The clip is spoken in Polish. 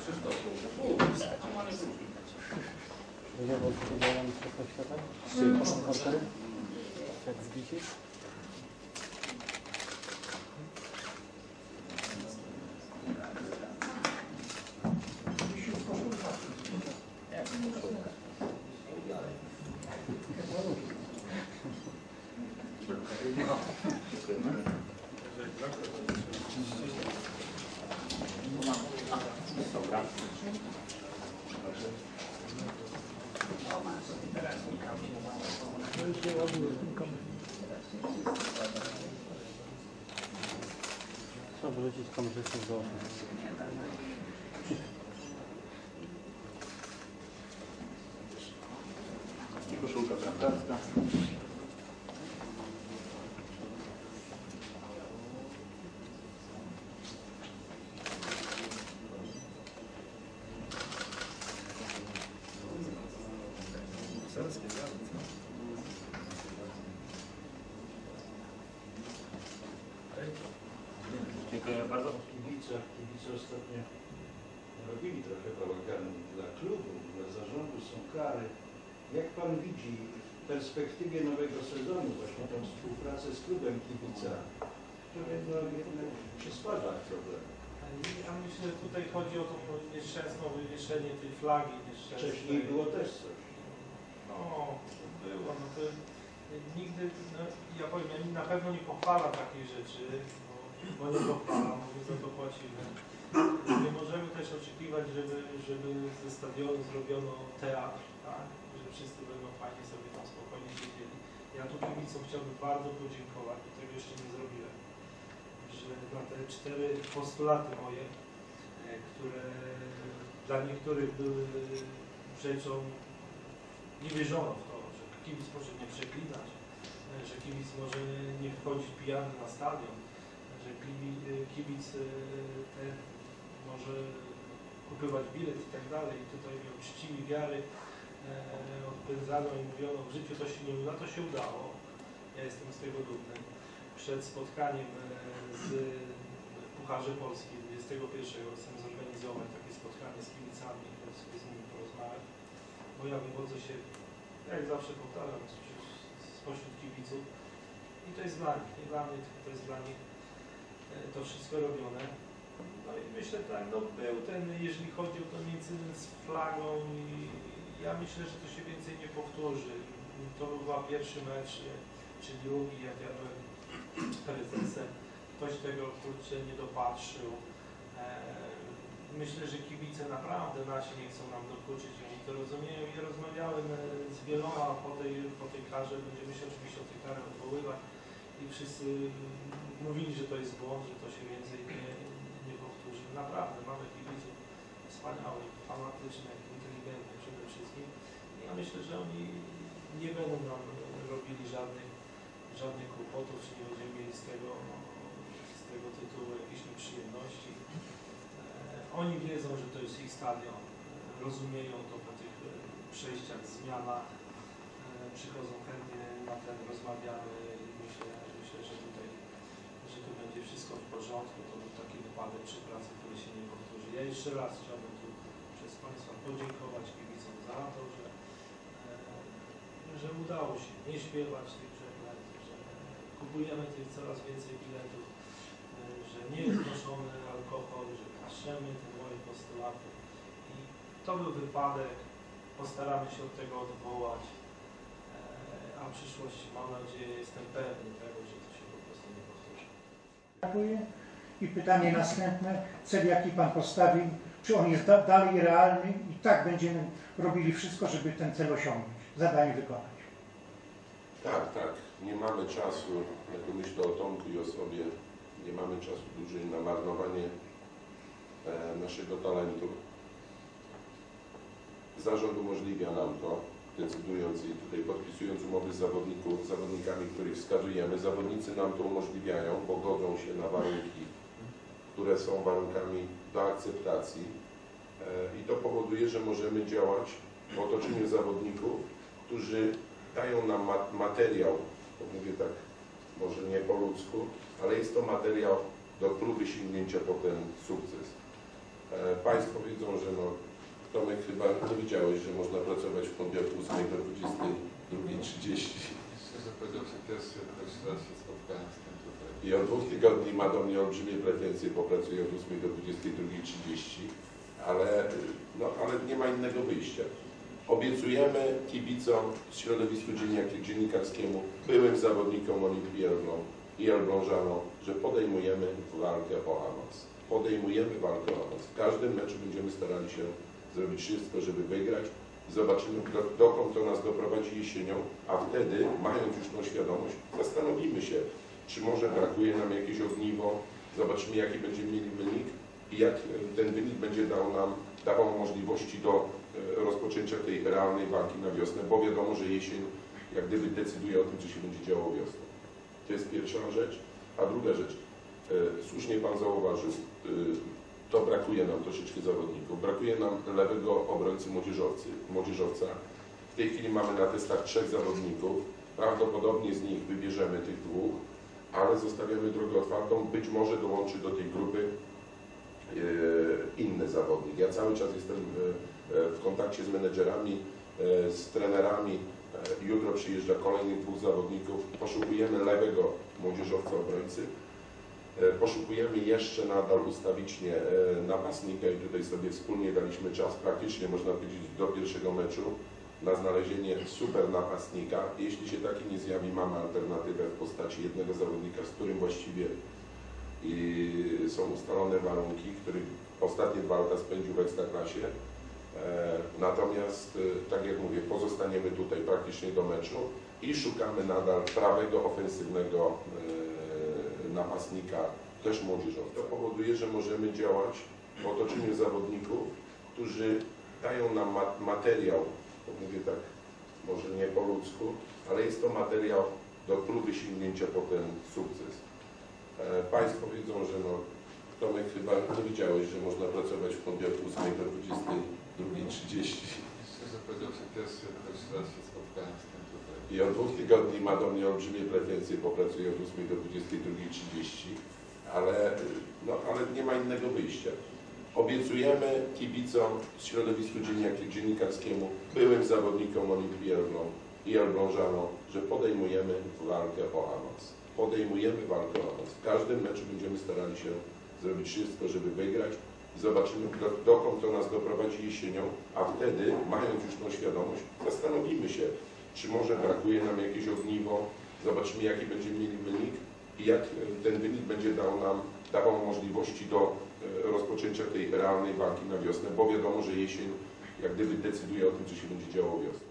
Krzysztofu. Będzie wolny, że mam światła? Jak zbicisz? Trzeba wyrzucić kamerzystę z oczu. Koszulka piątacka. Bardzo. Kibice, kibice ostatnio robili trochę bałagan dla klubu, dla zarządu, są kary. Jak Pan widzi w perspektywie nowego sezonu właśnie tą współpracę z klubem kibica, który no, jednak przysparza problem. Ja myślę, że tutaj chodzi o to nieszczęsne wywieszenie tej flagi. Wcześniej było też coś. No, było, no to nigdy, no, ja powiem, ja na pewno nie pochwalam takiej rzeczy, bo, nie pochwalam, bo my za to płacimy. Nie możemy też oczekiwać, żeby, żeby ze stadionu zrobiono teatr, tak? Że wszyscy będą fajnie sobie tam spokojnie siedzieli. Ja tu kibicom chciałbym bardzo podziękować, bo tego jeszcze nie zrobiłem, że na te cztery postulaty moje, e, które dla niektórych były rzeczą nie wierzono w to, że kibic może nie przeklinać, e, że kibic może nie wchodzić pijany na stadion, że e, kibic e, ten może kupywać bilet i tak dalej. I tutaj miał czcili wiary e, odpędzano i mówiono, w życiu to się nie uda, to się udało. Ja jestem z tego dumny. Przed spotkaniem e, z Pucharze Polski 21 chcę zorganizować takie spotkanie z kibicami, żeby sobie z nimi porozmawiać. Bo ja wywodzę się, jak zawsze powtarzam, spośród kibiców. I to jest dla nich, nie dla mnie, to jest dla nich to wszystko robione. No i myślę tak, no był ten, jeżeli chodzi o ten incydent z flagą i ja myślę, że to się więcej nie powtórzy. To był chyba pierwszy mecz, e, czy drugi, jak ja byłem prezesem. Ktoś tego kurczę nie dopatrzył. E, Myślę, że kibice naprawdę nasi nie chcą nam dokuczyć oni to rozumieją. Ja rozmawiałem e, z wieloma po tej, po tej karze, będziemy się oczywiście od tej kary odwoływać i wszyscy mówili, że to jest błąd, że to się więcej nie, nie powtórzy. Naprawdę mamy kibiców wspaniałych, fanatycznych, inteligentnych przede wszystkim. Ja myślę, że oni nie będą nam robili żadnych, żadnych kłopotów, czy nie będziemy mieli z tego, z tego tytułu jakichś nieprzyjemności. E, Oni wiedzą, że to jest ich stadion, rozumieją to po tych przejściach, zmianach, E, przychodzą chętnie na ten, rozmawiamy i myślę, myślę, że tutaj, że tu będzie wszystko w porządku, to był taki wypadek przy pracy, który się nie powtórzy. Ja jeszcze raz chciałbym tu przez Państwa podziękować kibicom za to, że, e, że udało się nie śpiewać tych przekleństw, że kupujemy tych coraz więcej biletów, e, że nie jest noszony alkohol, że kaszemy te moje postulaty. I to był wypadek, postaramy się od tego odwołać, e, a w przyszłości mam nadzieję, jestem pewny tego, że to się po prostu nie powtórzy. Dziękuję. I pytanie następne. Cel jaki Pan postawił, czy on jest da dalej realny i tak będziemy robili wszystko, żeby ten cel osiągnąć, zadanie wykonać. Tak, tak. Nie mamy czasu, jak myślę o Tomku i o sobie, nie mamy czasu dłużej na marnowanie e, naszego talentu. Zarząd umożliwia nam to, decydując i tutaj podpisując umowy z zawodników, zawodnikami, których wskazujemy. Zawodnicy nam to umożliwiają, bo godzą się na warunki, które są warunkami do akceptacji e, i to powoduje, że możemy działać w otoczeniu zawodników, którzy dają nam ma- materiał, to mówię tak może nie po ludzku, ale jest to materiał do próby sięgnięcia po ten sukces. E, Państwo wiedzą, że no, Tomek chyba nie widziałeś, że można pracować w poniedziałek 8 do 2.30. Szczerze powiedziawszy, pierwszy, pierwszy raz się spotkałem z tym tutaj. I od dwóch tygodni ma do mnie olbrzymie pretensje, bo pracuję od 8 do 22.30, ale, no, ale nie ma innego wyjścia. Obiecujemy kibicom środowisku dziennik- dziennikarskiemu, byłym zawodnikom Olimpii i Elblążanom, że podejmujemy walkę o awans. Podejmujemy walkę o awans. W każdym meczu będziemy starali się zrobić wszystko, żeby wygrać. Zobaczymy, do- dokąd to nas doprowadzi jesienią, a wtedy, mając już tą świadomość, zastanowimy się, czy może brakuje nam jakieś ogniwo, zobaczymy jaki będziemy mieli wynik i jak e, ten wynik będzie dał nam, dawał możliwości do e, rozpoczęcia tej realnej walki na wiosnę, bo wiadomo, że jesień jak gdyby decyduje o tym, co się będzie działo wiosną. To jest pierwsza rzecz. A druga rzecz, e, słusznie Pan zauważył, to brakuje nam troszeczkę zawodników. Brakuje nam lewego obrońcy młodzieżowcy, młodzieżowca. W tej chwili mamy na testach trzech zawodników. Prawdopodobnie z nich wybierzemy tych dwóch, ale zostawiamy drogę otwartą. Być może dołączy do tej grupy e, inny zawodnik. Ja cały czas jestem w, e, w kontakcie z menedżerami, e, z trenerami. Jutro przyjeżdża kolejnych dwóch zawodników. Poszukujemy lewego młodzieżowca obrońcy. E, Poszukujemy jeszcze nadal ustawicznie e, napastnika i tutaj sobie wspólnie daliśmy czas, praktycznie można powiedzieć do pierwszego meczu na znalezienie super napastnika. Jeśli się taki nie zjawi, mamy alternatywę w postaci jednego zawodnika, z którym właściwie są ustalone warunki, których ostatnie dwa lata spędził w Ekstraklasie. E, Natomiast, tak jak mówię, pozostaniemy tutaj praktycznie do meczu i szukamy nadal prawego, ofensywnego napastnika, też młodzieżowca. To powoduje, że możemy działać w otoczeniu zawodników, którzy dają nam ma- materiał, mówię tak może nie po ludzku, ale jest to materiał do próby sięgnięcia po ten sukces. E, Państwo wiedzą, że no, Tomek chyba nie wiedziałeś, że można pracować w poniedziałek 8 do 22.30 Pierwszy, raz z tutaj. i od dwóch tygodni ma do mnie olbrzymie pretensje, bo pracuję od 8 do 22.30, ale, no, ale nie ma innego wyjścia. Obiecujemy kibicom środowisku dziennik- dziennikarskiemu, byłym zawodnikom Olimpii Elbląg i Elblążanom, że podejmujemy walkę o awans. Podejmujemy walkę o awans. W każdym meczu będziemy starali się zrobić wszystko, żeby wygrać. Zobaczymy, do- dokąd to nas doprowadzi jesienią, a wtedy, mając już tą świadomość, zastanowimy się, czy może brakuje nam jakieś ogniwo, zobaczymy jaki będziemy mieli wynik i jak ten wynik będzie dał nam, dawał możliwości do e, rozpoczęcia tej realnej walki na wiosnę, bo wiadomo, że jesień jak gdyby decyduje o tym, co się będzie działo wiosną.